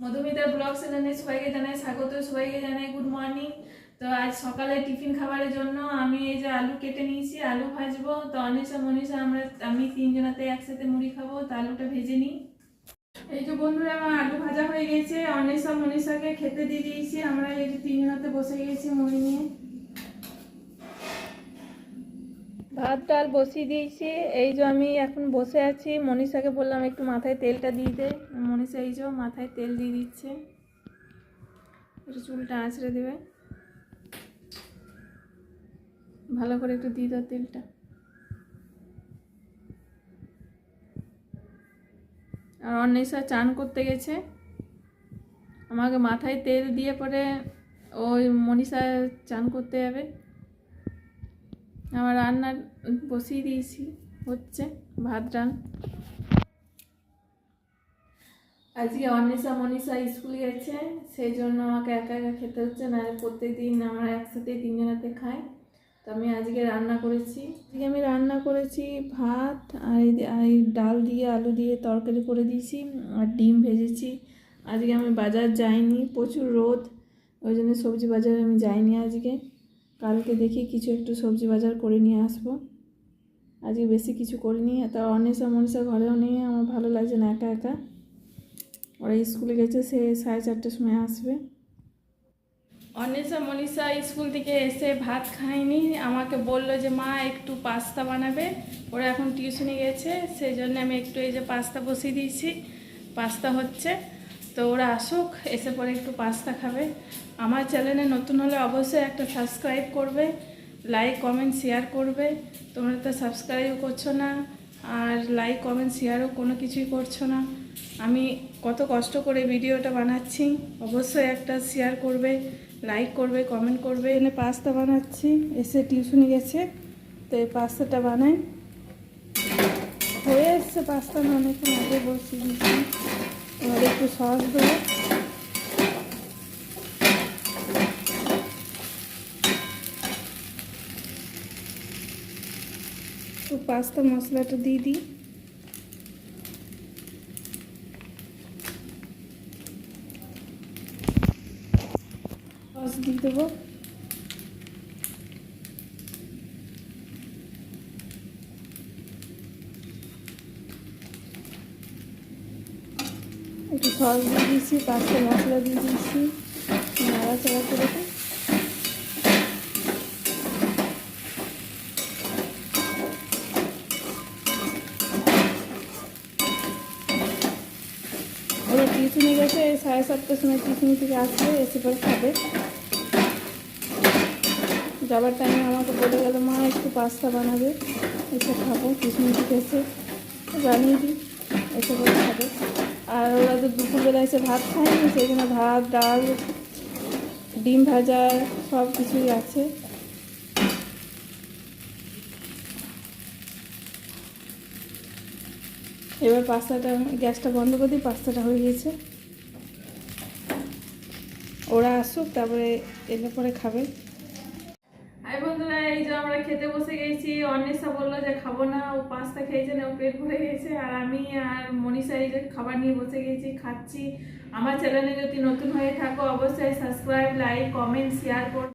মধুমিতার blog চ্যানেলে সবাইকে জানাই স্বাগত, সবাইকে জানাই গুড মর্নিং তো আজ সকালে টিফিন খাবারের জন্য আমি এই যে আলু কেটে নিয়েছি, আলু ভাজবো। তো অনিশা, মনীষা, আমরা, আমি তিনজনাতে একসাথে মুড়ি খাব, তো আলুটা ভেজে নিই। এই যে বন্ধুরা, আমার আলু ভাজা হয়ে গেছে। অনিশা, মনীষাকে খেতে দিয়ে দিয়েছি। আমরা এই যে তিনজনাতে বসে গেছি মুড়ি নিয়ে। ভাত, ডাল বসিয়ে দিয়েছি। এই যে আমি এখন বসে আছি। মনীষাকে বললাম একটু মাথায় তেলটা দিয়ে দে। মনীষা এই যে মাথায় তেল দিয়ে দিচ্ছে। একটু চুলটা আঁচড়ে দেবে। ভালো করে একটু দিয়ে দাও তেলটা। আর অন্বেষা চান করতে গেছে। আমাকে মাথায় তেল দিয়ে পরে ওই মনীষা চান করতে যাবে। আমার রান্না বসিয়ে দিয়েছি, হচ্ছে ভাত রান আজকে অন্বেষা মনীষা স্কুল গেছে, সেই জন্য আমাকে একা একা খেতে হচ্ছে না প্রত্যেক দিন আমরা একসাথে তিনজনাতে খাই। তো আমি আজকে রান্না করেছি। আজকে আমি রান্না করেছি ভাত, আর এই ডাল দিয়ে, আলু দিয়ে তরকারি করে দিয়েছি, আর ডিম ভেজেছি। আজকে আমি বাজার যাইনি, প্রচুর রোদ, ওই জন্য সবজি বাজারে আমি যাইনি আজকে। কালকে দেখি কিছু একটু সবজি বাজার করে নিয়ে আসব। আজকে বেশি কিছু করিনি, তা অনেসা মনীষা ঘরেও নেই, আমার ভালো লাগছে না একা একা। ওরা স্কুলে গেছে, সে সাড়ে চারটের সময় আসবে। অনেসা মনীষা স্কুল থেকে এসে ভাত খায়নি। আমাকে বলল যে, মা, একটু পাস্তা বানাবে। ওরা এখন টিউশনে গেছে সেই জন্য আমি একটু এই যে পাস্তা বসিয়ে দিয়েছি। পাস্তা হচ্ছে। তো ওরা আসুক, এসে পরে একটু পাস্তা খাবে। আমার চ্যানেলে নতুন হলে অবশ্যই একটা সাবস্ক্রাইব করবে, লাইক, কমেন্ট, শেয়ার করবে। তোমরা তো সাবস্ক্রাইব করছ না। আর লাইক কমেন্ট শেয়ারও কোনো কিছুই করছ না। আমি কত কষ্ট করে ভিডিওটা বানাচ্ছি। অবশ্যই একটা শেয়ার করবে লাইক করবে কমেন্ট করবে। এনে পাস্তা বানাচ্ছি, এসে টিউশনি গেছে, তো এই পাস্তাটা বানাই। হয়ে এসছে পাস্তা অনেকক্ষণ আগে বসিয়ে দিয়েছি। একটু সস দেবো। তো পাস্তা মশলাটা দিয়ে দিই। সস দিয়ে দেবো। একটু সস দিয়ে দিয়েছি, পাস্তা মশলা দিয়ে দিয়েছি, নাড়াচাড়া করে টিউশনে গেছে সাড়ে সাতটার সময় টিউশন থেকে আসবে, এসে পরে খাবে। যাবার টাইমে আমাকে বলে গেল, মা, একটু পাস্তা বানাবে, এসে খাব টিউশন থেকে এসে বানিয়ে দিই, এসে পরে খাবে। আর ওরা তো দুপুরবেলা এসে ভাত খায়নি, সেই জন্য ভাত, ডাল, ডিম ভাজা সব কিছুই আছে। এবার পাস্তাটা, গ্যাসটা বন্ধ করে দিই, পাস্তাটা হয়ে গেছে ওরা আসুক, তারপরে এলে পরে খাবে। আই বন্ধুরা, এই যে আমরা খেতে বসে গেছি। অন্বেষা বলল যে, খাব না, ও পাস্তা খেয়েছে না, ও পেট ভরে গেছে। আর আমি আর মনীষা এই যে খাবার নিয়ে বসে গেছি, খাচ্ছি। আমার চ্যানেলে যদি নতুন হয়ে থাকো, অবশ্যই সাবস্ক্রাইব লাইক কমেন্ট শেয়ার কর।